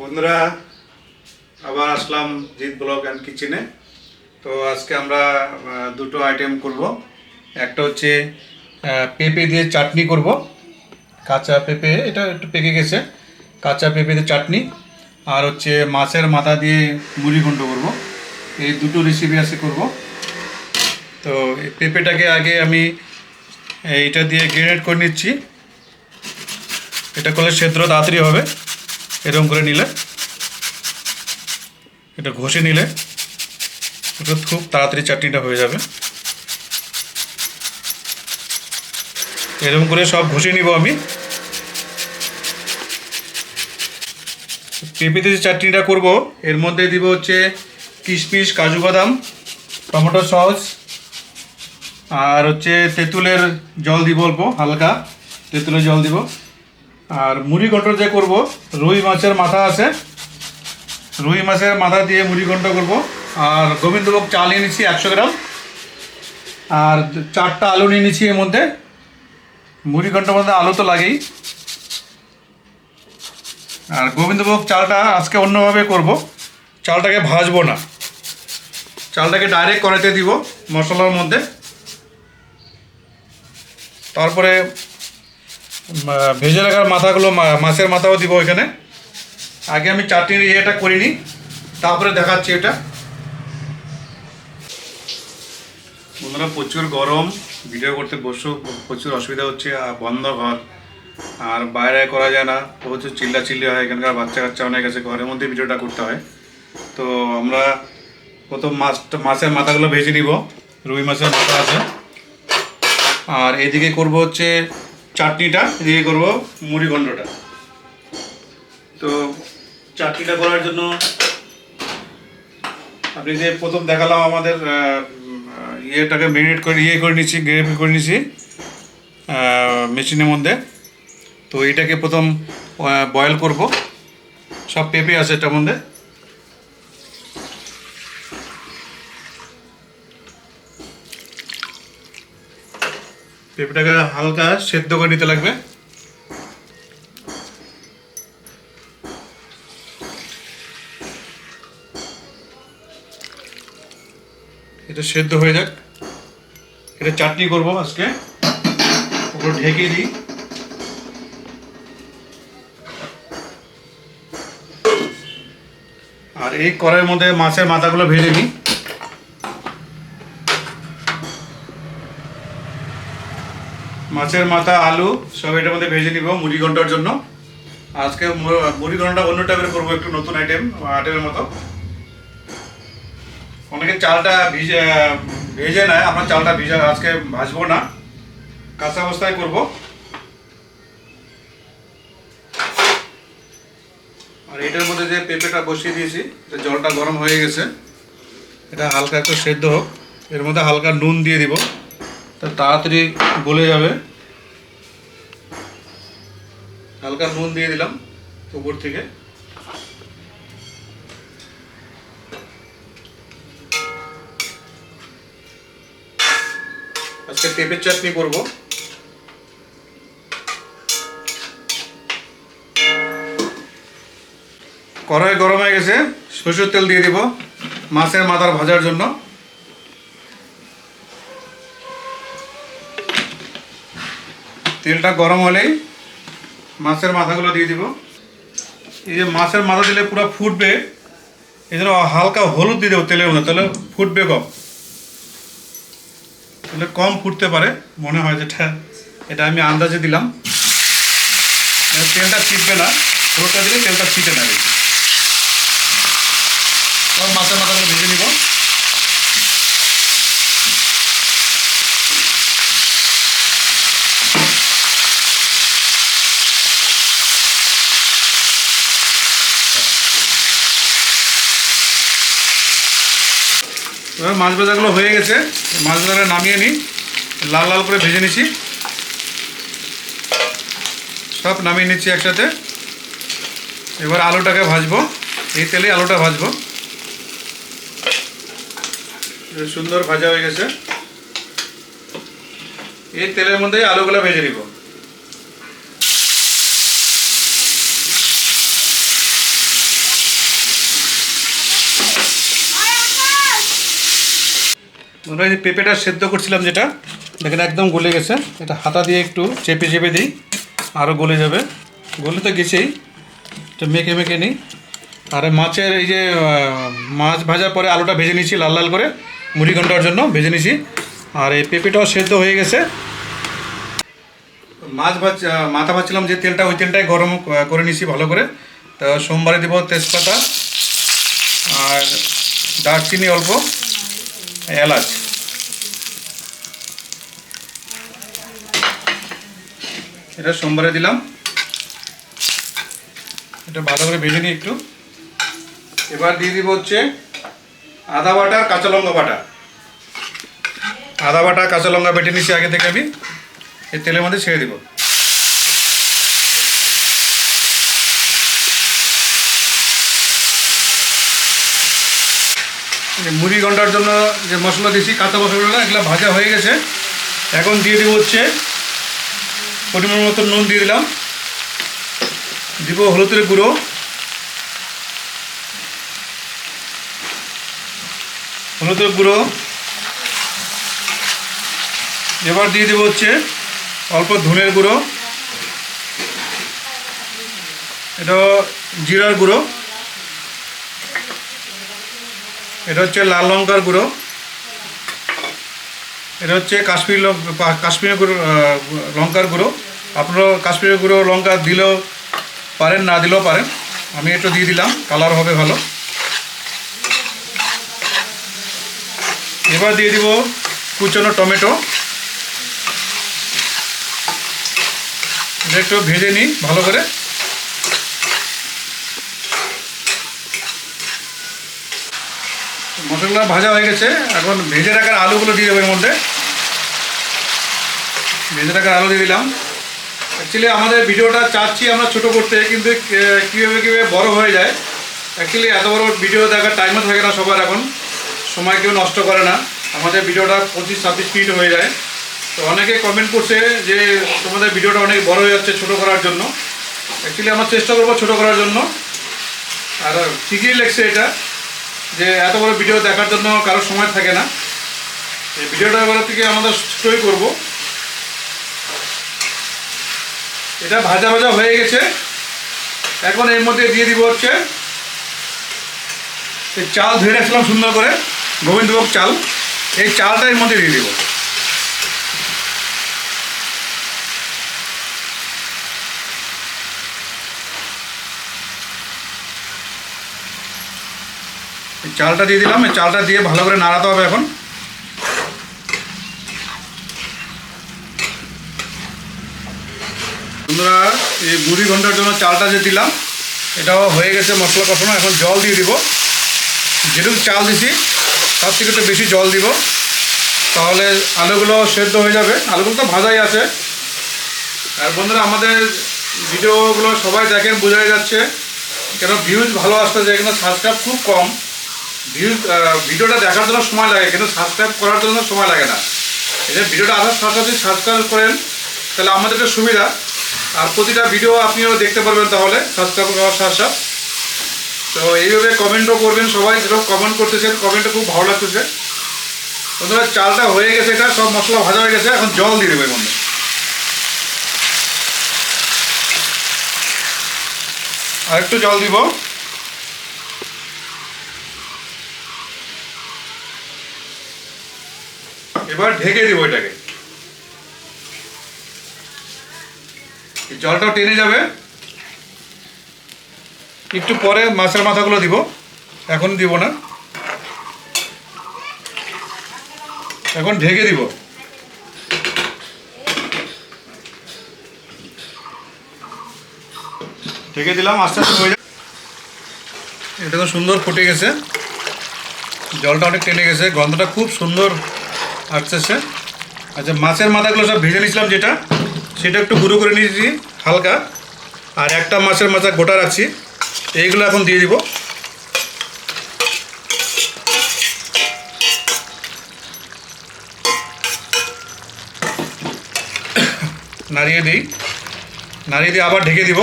বন্ধুরা, আবার আসলাম Jeet blog and কিচেনে। তো আজকে আমরা দুটো আইটেম করব। একটা হচ্ছে পেঁপে দিয়ে চাটনি করব। কাঁচা পেঁপে, এটা একটু পেকে গেছে। কাঁচা পেঁপে দিয়ে চাটনি। আর হচ্ছে মাছের মাথা দিয়ে মুড়ি ঘন্ট করব। এই দুটো রেসিপি আজকে করব। তো পেঁপেটাকে আগে আমি, এইটা দিয়ে গ্রেনেড করে নিচ্ছি। এটা করলে সেদ্ধ তাড়াতাড়ি হবে। এরকম করে নিলে, এটা ঘষে নিলে, এটা খুব তাড়াতাড়ি চাটনিটা হয়ে যাবে। এরকম করে সব ঘষে নিব আমি। পেঁপেতে যে চাটনিটা করব, এর মধ্যে দিব হচ্ছে কিশমিশ, কাজু বাদাম, টমেটো সস, আর হচ্ছে তেঁতুলের জল দিব অল্প, হালকা তেঁতুলের জল দিব। আর মুড়ি ঘন্ট যে করব, রুই মাছের মাথা আছে। রুই মাছের মাথা দিয়ে মুড়ি ঘন্ট করব। আর গোবিন্দভোগ চাল নিয়ে একশো গ্রাম। আর চারটা আলু নিয়ে নিচ্ছি এর মধ্যে। মুড়ি ঘণ্টার মধ্যে আলু তো লাগেই। আর গোবিন্দভোগ চালটা আজকে অন্যভাবে করব। চালটাকে ভাজবো না। চালটাকে ডাইরেক্ট কড়াইতে দিব মশলার মধ্যে। তারপরে ভেজে রাখার মাথাগুলো মাছের মাথাও দিব এখানে। আগে আমি চাটনির ইয়েটা করিনি তারপরে দেখাচ্ছি এটা। বন্ধুরা, প্রচুর গরম, ভিডিও করতে বসো, প্রচুর অসুবিধা হচ্ছে বন্ধ ঘর। আর বাইরে করা যায় না, প্রচুর চিল্লা চিল্লি হয়, এখানকার বাচ্চা কাচ্চা অনেক আছে ঘরের মধ্যে ভিডিওটা করতে হয়। তো আমরা প্রথম মাছটা মাছের মাথাগুলো ভেজে নিব, রুই মাছের মাথা আছে। আর এদিকে করব হচ্ছে চাটনিটা এদিকে করব মুড়ি ঘন্টটা তো চাটনিটা করার জন্য আপনি যে প্রথম দেখালাম আমাদের ইয়েটাকে মেরিনেট করে ইয়ে করে নিচ্ছি গ্রেভি করে নিচ্ছি মেশিনের মধ্যে। তো এটাকে প্রথম বয়েল করব। সব পেঁপে আছে এটার মধ্যে। পেঁপেটাকে হালকা সেদ্ধ করে নিতে লাগবে। এটা সেদ্ধ হয়ে যাক। এটা চাটনি করব আজকে। ওগুলো ঢেকে দিই। আর এই কড়াইয়ের মধ্যে মাছের মাথাগুলো ভেজে নিই। মাছের মাথা, আলু, সব এটার মধ্যে ভেজে নিব মুড়ি ঘণ্টার জন্য। আজকে মুড়ি ঘণ্টা অন্য টাইপের করব, একটু নতুন আইটেম আইটেমের মতো। অনেকে চালটা ভিজে, ভেজে নেয়, আমরা চালটা ভিজা আজকে ভাজবো না। কাঁচা অবস্থায় করব। আর এটার মধ্যে যে পেঁপেটা বসিয়ে দিয়েছি জলটা গরম হয়ে গেছে। এটা হালকা একটু সেদ্ধ হোক, এর মধ্যে হালকা নুন দিয়ে দিব। তাড়াতাড়ি গলে যাবে। হালকা নুন দিয়ে দিলাম উপর থেকে। আজকে পেঁপের চাটনি করব। কড়াই গরম হয়ে গেছে, সরষের তেল দিয়ে দিব, মাছের মাথার ভাজার জন্য। তেলটা গরম হলেই মাছের মাথাগুলো দিয়ে দিব। এই যে মাছের মাথা দিলে পুরো ফুটবে, এই জন্য হালকা হলুদ দিয়ে দেবো তেলের মধ্যে, তাহলে ফুটবে কম। তাহলে কম ফুটতে পারে, মনে হয় যেটা এটা আমি আন্দাজে দিলাম। তেলটা ছিটবে না, হলুদটা দিলে তেলটা ছিটে না মাছের মাথাগুলো ভেজে নিব। এবার মাছ ভাজাগুলো হয়ে গেছে। মাছ ভাজাটা নামিয়ে নিই। লাল লাল করে ভেজে নিচ্ছি সব নামিয়ে নিচ্ছি একসাথে। এবার আলুটাকে ভাজবো। এই তেলে আলুটা ভাজবো। সুন্দর ভাজা হয়ে গেছে। এই তেলের মধ্যে আলুগুলো ভেজে নিব। আমরা এই পেঁপেটা সেদ্ধ করছিলাম যেটা, দেখেন একদম গলে গেছে। এটা হাতা দিয়ে একটু চেপে চেপে দিই আরও গলে যাবে। গলে তো গেছেই, এটা মেখে মেখে নিই। আর মাছের এই যে মাছ ভাজার পরে আলুটা ভেজে নিয়েছি লাল লাল করে, মুড়ি ঘণ্টার জন্য ভেজে নিয়েছি। আর এই পেঁপেটাও সেদ্ধ হয়ে গেছে। মাছ ভাজ মাথা ভাজছিলাম যে তেলটা, ওই তেলটাই গরম করে নিয়েছি ভালো করে। তো সোমবারে দেবো তেজপাতা আর দারচিনি অল্প। এলাচ। এটা সোমবারে দিলাম। এটা ভালো করে ভেজে নিই একটু। এবার দিয়ে দিব হচ্ছে আদা বাটা, কাঁচা লঙ্কা বাটা। আদা বাটা, কাঁচা লঙ্কা বেটে নিচ্ছি আগে থেকে আমি। এই তেলের মধ্যে ছেড়ে দিব। মুড়ি ঘণ্টার জন্য যে মশলা দিয়েছি কাঁচা মশলাগুলো এগুলো ভাজা হয়ে গেছে। এখন দিয়ে দিব হচ্ছে পরিমাণ মতো নুন দিয়ে দিলাম। দিব হলুদের গুঁড়ো। হলুদের গুঁড়ো। এবার দিয়ে দেবো হচ্ছে অল্প ধনের গুঁড়ো। এটা জিরার গুঁড়ো। এটা হচ্ছে লাল লঙ্কার গুঁড়ো। এটা হচ্ছে কাশ্মীর কাশ্মীরি গুঁড়ো লঙ্কার গুঁড়ো। আপনারা কাশ্মীরি গুঁড়ো, লঙ্কা দিলেও পারেন, না দিলেও পারেন। আমি একটু দিয়ে দিলাম, কালার হবে ভালো। এবার দিয়ে দিব কুচনো টমেটো। এটা একটু ভেজে নিই ভালো করে। মশলা ভাজা হয়ে গেছে। এখন ভেজে রাখার আলুগুলো দিয়ে দেবো এর মধ্যে। ভেজে রাখার আলু দিয়ে দিলাম। অ্যাকচুয়ালি আমাদের ভিডিওটা চাচ্ছি আমরা ছোট করতে, কিন্তু কীভাবে কীভাবে বড় হয়ে যায়। অ্যাকচুয়ালি এত বড় ভিডিও দেখার টাইমও থাকে না সবার এখন। সময় কেউ নষ্ট করে না। আমাদের ভিডিওটা পঁচিশ, ছাব্বিশ মিনিট হয়ে যায়। তো অনেকে কমেন্ট করছে যে তোমাদের ভিডিওটা অনেক বড় হয়ে যাচ্ছে ছোটো করার জন্য। অ্যাকচুয়ালি আমরা চেষ্টা করব ছোটো করার জন্য। আর ঠিকই লেগছে এটা। যে এত বড় ভিডিও দেখার জন্য কারও সময় থাকে না। এই ভিডিওটা এবার থেকে আমাদের ছোটই করব। এটা ভাজা ভাজা হয়ে গেছে। এখন এর মধ্যে দিয়ে দিব হচ্ছে এই চাল ধুয়ে রাখছিলাম সুন্দর করে, গোবিন্দভোগ চাল। এই চালটা এর মধ্যে দিয়ে দিব। চালটা দিয়ে দিলাম। এই চালটা দিয়ে ভালো করে নাড়াতে হবে এখন। বন্ধুরা, এই বুড়ি ঘণ্টার জন্য চালটা যে দিলাম, এটাও হয়ে গেছে মশলা কষানো। এখন জল দিয়ে দিব। যেটুকু চাল দিছি, তার থেকে একটু বেশি জল দিব। তাহলে আলুগুলো সেদ্ধ হয়ে যাবে। আলুগুলো তো ভাজাই আছে। আর বন্ধুরা, আমাদের ভিডিওগুলো সবাই দেখেন, বোঝাই যাচ্ছে। কেন ভিউজ ভালো আসতেছে কিন্তু সাবস্ক্রাইব খুব কম। ভিডিওটা দেখার জন্য সময় লাগে, কিন্তু সাবস্ক্রাইব করার জন্য সময় লাগে না। এই যে ভিডিওটা আসার সাথে সাথে সাবস্ক্রাইব করেন, তাহলে আমাদের একটা সুবিধা। আর প্রতিটা ভিডিও আপনিও দেখতে পারবেন তাহলে সাবস্ক্রাইব করার সাথে সাথে। তো এইভাবে কমেন্টও করবেন, সবাই যেরকম কমেন্ট করতেছেন কমেন্টটা খুব ভালো লাগতেছে। বন্ধুরা, চালটা হয়ে গেছে এটা, সব মশলা ভাজা হয়ে গেছে, এখন জল দিয়ে দেবে বন্ধু আর একটু জল দিব। এবার ঢেকে দিব এটাকে। জলটাও টেনে যাবে। একটু পরে মাছের মাথাগুলো দিব। এখন দিব না। এখন ঢেকে দিব। ঢেকে দিলাম, আস্তে আস্তে হয়ে যাবে। এটা তো সুন্দর ফুটে গেছে। জলটা অনেক টেনে গেছে। গন্ধটা খুব সুন্দর আসতেছে আচ্ছা মাছের মাথাগুলো সব ভেজে নিয়েছিলাম যেটা, সেটা একটু গুঁড়ো করে নিয়েছি, হালকা। আর একটা মাছের মাথা গোটা রাখছি, এইগুলো এখন দিয়ে দিব। নাড়িয়ে দিই। নাড়িয়ে দিয়ে আবার ঢেকে দিব।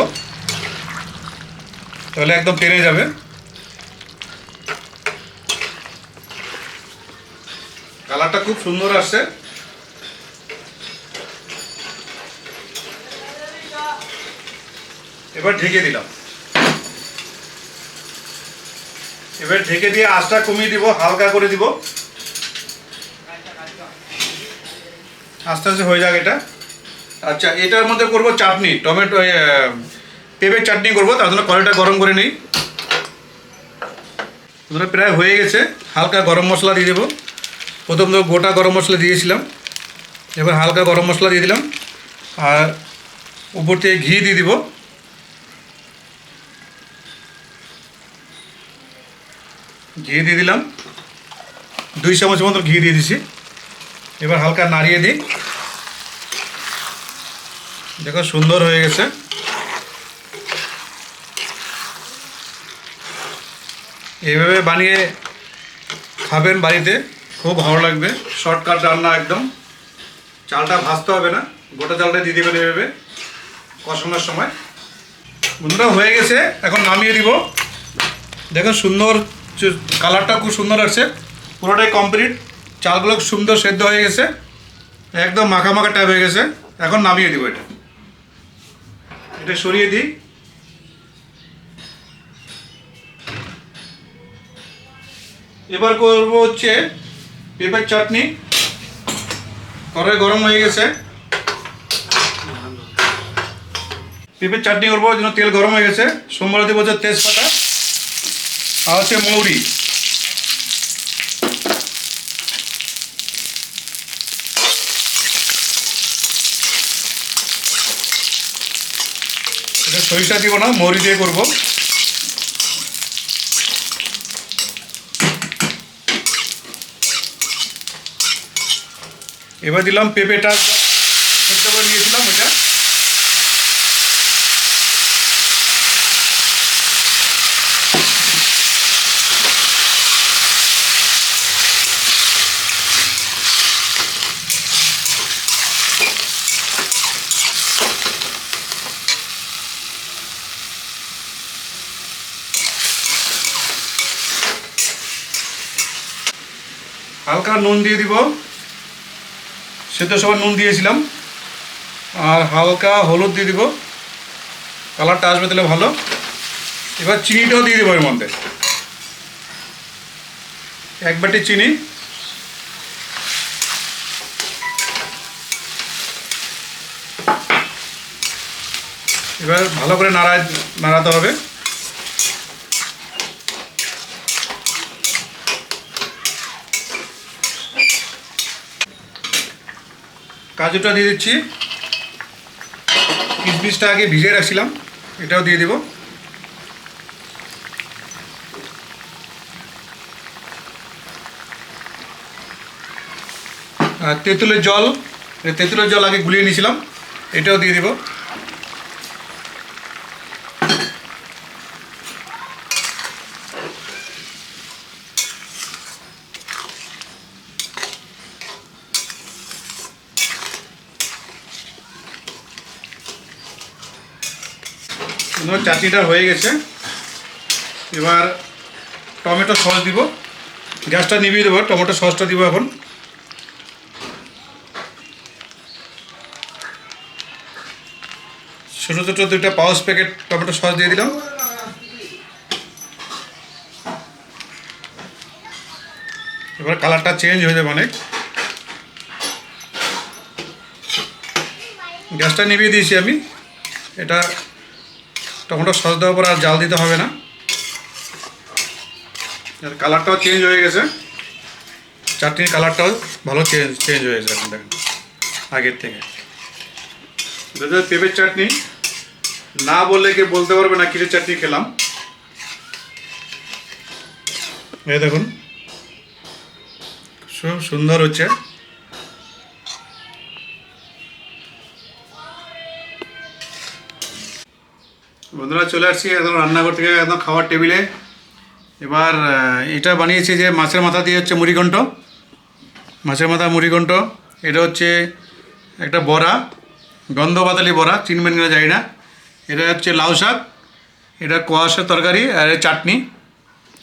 তাহলে একদম টেনে যাবে। কালারটা খুব সুন্দর আসছে। এবার ঢেকে দিলাম। এবার ঢেকে দিয়ে আঁচটা কমিয়ে দিব, হালকা করে দিব। আস্তে আস্তে হয়ে যাক এটা। আচ্ছা এটার মধ্যে করব চাটনি, টমেটো পেঁপের চাটনি করব, তার জন্য কড়াইটা গরম করে নিই। প্রায় হয়ে গেছে, হালকা গরম মশলা দিয়ে দেবো। প্রথম তো গোটা গরম মশলা দিয়েছিলাম, এবার হালকা গরম মশলা দিয়ে দিলাম, আর উপর থেকে ঘি দিয়ে দিব। ঘি দিয়ে দিলাম, দুই চামচ মতো ঘি দিয়ে দিছি। এবার হালকা নাড়িয়ে দিই। দেখো সুন্দর হয়ে গেছে। এইভাবে বানিয়ে খাবেন বাড়িতে। খুব ভালো লাগবে। শর্টকাট রান্না একদম। চালটা ভাজতে হবে না, গোটা চালটা দিয়ে দেবেন এভাবে কষানোর সময়। বন্ধুরা, হয়ে গেছে। এখন নামিয়ে দিব। দেখুন, সুন্দর কালারটা খুব সুন্দর আসছে। পুরোটাই কমপ্লিট চালগুলো সুন্দর সেদ্ধ হয়ে গেছে। একদম মাখা মাখা টাইপ হয়ে গেছে। এখন নামিয়ে দিব এটা। এটা সরিয়ে দিই। এবার করব হচ্ছে পেঁপের চাটনি। কড়াই গরম হয়ে গেছে। পেঁপের চাটনি করব জন্য তেল গরম হয়ে গেছে। সোমবার দেবো হচ্ছে তেজপাতা আর হচ্ছে মৌরি। সরিষা দিব না, মৌরি দিয়ে করব। এবার দিলাম পেঁপেটা। সেদ্ধ করে নিয়েছিলাম ওটা হালকা নুন দিয়ে দিব। সেদ্ধ সময় নুন দিয়েছিলাম। আর হালকা হলুদ দিয়ে দিব। কালারটা আসবে তাহলে ভালো। এবার চিনিটাও দিয়ে দেবো এর মধ্যে। এক বাটি চিনি। এবার ভালো করে নাড়া নাড়াতে হবে। কাজুটা দিয়ে দিচ্ছি। কিশমিশটা আগে ভিজিয়ে রাখছিলাম, এটাও দিয়ে দেব। আর তেঁতুলের জল তেঁতুলের জল আগে গুলিয়ে নিয়েছিলাম, এটাও দিয়ে দিব। চাটনিটা হয়ে গেছে। এবার টমেটো সস দিব। গ্যাসটা নিভিয়ে দেবো, টমেটো সসটা দিব এখন। ছোটো ছোটো দুইটা পাউস প্যাকেট টমেটো সস দিয়ে দিলাম। এবার কালারটা চেঞ্জ হয়ে যাবে অনেক। গ্যাসটা নিভিয়ে দিয়েছি আমি। এটা টমেটো সস দেওয়ার পর আর জাল দিতে হবে না। আর কালারটাও চেঞ্জ হয়ে গেছে। চাটনির কালারটাও ভালো চেঞ্জ চেঞ্জ হয়ে গেছে এখন দেখেন, আগের থেকে। পেঁপের চাটনি। না বললে কি বলতে পারবে না কিসের চাটনি খেলাম। এই দেখুন, খুব সুন্দর হচ্ছে। বন্ধুরা চলে আসছি একদম রান্নাঘর থেকে, একদম খাওয়ার টেবিলে। এবার এটা বানিয়েছি যে মাছের মাথা দিয়ে হচ্ছে মুড়িঘণ্ট মাছের মাথা মুড়িঘণ্ট এটা হচ্ছে একটা বড়া গন্ধ বাতালি বড়া, চিনবেন কিনা জানি না। এটা হচ্ছে লাউ শাক, এটা কোয়াশের তরকারি আর চাটনি।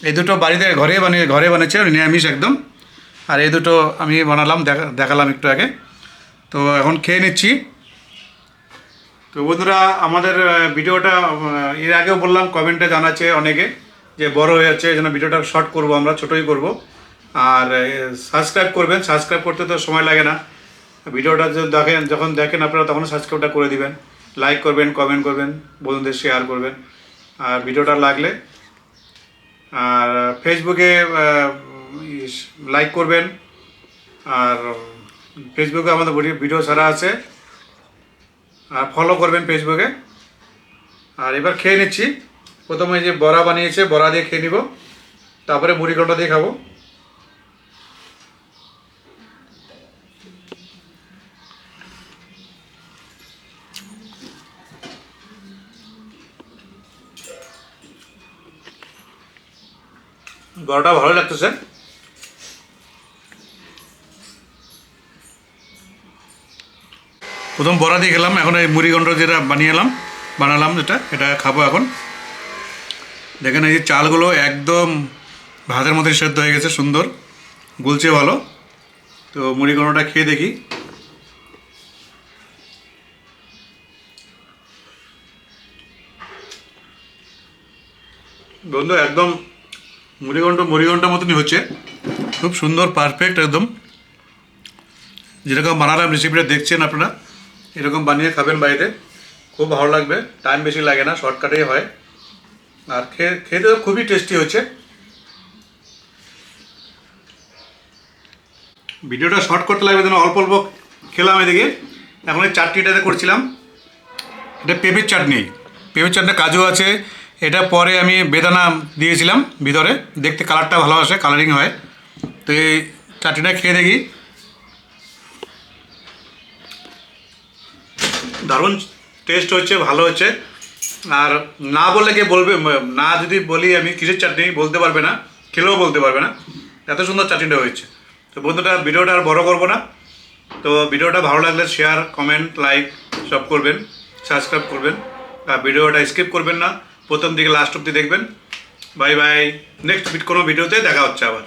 এই দুটো বাড়িতে ঘরে বানিয়ে, ঘরে বানিয়েছে নিরামিষ একদম। আর এই দুটো আমি বানালাম, দেখা, দেখালাম একটু আগে। তো এখন খেয়ে নিচ্ছি। তো বন্ধুরা, আমাদের ভিডিওটা এর আগেও বললাম, কমেন্টে জানাচ্ছে অনেকে যে বড় হয়ে যাচ্ছে, এই জন্য ভিডিওটা শর্ট করব আমরা, ছোটোই করব। আর সাবস্ক্রাইব করবেন সাবস্ক্রাইব করতে তো সময় লাগে না। ভিডিওটা দেখেন, যখন দেখেন আপনারা, তখন সাবস্ক্রাইবটা করে দিবেন। লাইক করবেন কমেন্ট করবেন, বন্ধুদের শেয়ার করবেন। আর ভিডিওটা লাগলে, আর ফেসবুকে লাইক করবেন। আর ফেসবুকে আমাদের ভিডিও ছাড়া আছে। ফলো করবেন ফেসবুকে আর এবার খেয়ে নিচ্ছি। প্রথমে যে বড়া বানিয়েছে, বড়া দিয়ে খেয়ে নিব। তারপরে মুড়ি ঘণ্টা দিয়ে খাব। বড়াটা ভালো লাগতেছে। প্রথম বড়া দিয়ে খেলাম এখন এই মুড়িগণ্ড যেটা বানিয়ে এলাম, বানালাম যেটা, এটা খাব এখন। দেখেন এই যে চালগুলো একদম ভাতের মধ্যে সেদ্ধ হয়ে গেছে, সুন্দর, গুলছে ভালো। তো মুড়িগণ্ডটা খেয়ে দেখি। বন্ধু, একদম মুড়িগণ্ড মুড়িগণ্ডার মতনই হচ্ছে। খুব সুন্দর পারফেক্ট একদম। যেরকম বানালাম রেসিপিটা দেখছেন আপনারা। এরকম বানিয়ে খাবেন বাড়িতে। খুব ভালো লাগবে টাইম বেশি লাগে না শর্টকাটেই হয়। আর খেয়ে খেতে তো খুবই টেস্টি হচ্ছে ভিডিওটা শর্ট করতে লাগবে যেন অল্প অল্প খেলাম এদিকে। এখন এই চাটনিটাতে করছিলাম। এটা পেঁপের চাটনি। পেঁপের চাটনি কাজু আছে। এটা পরে আমি বেদানা দিয়েছিলাম ভিতরে। দেখতে কালারটা ভালো আসে কালারিং হয়। তো এই চাটনিটা খেয়ে দেখি। দারুণ টেস্ট হচ্ছে ভালো হচ্ছে আর না বলে কে বলবে না যদি বলি আমি, কিসের চাটনি বলতে পারবে না, খেলেও বলতে পারবে না। এত সুন্দর চাটনিটা হয়েছে। তো বন্ধুটা ভিডিওটা আর বড় করব না। তো ভিডিওটা ভালো লাগলে শেয়ার কমেন্ট লাইক সব করবেন সাবস্ক্রাইব করবেন। আর ভিডিওটা স্কিপ করবেন না। প্রথম দিকে লাস্ট অব্দি দেখবেন। বাই বাই নেক্সট কোনো ভিডিওতে দেখা হচ্ছে আবার।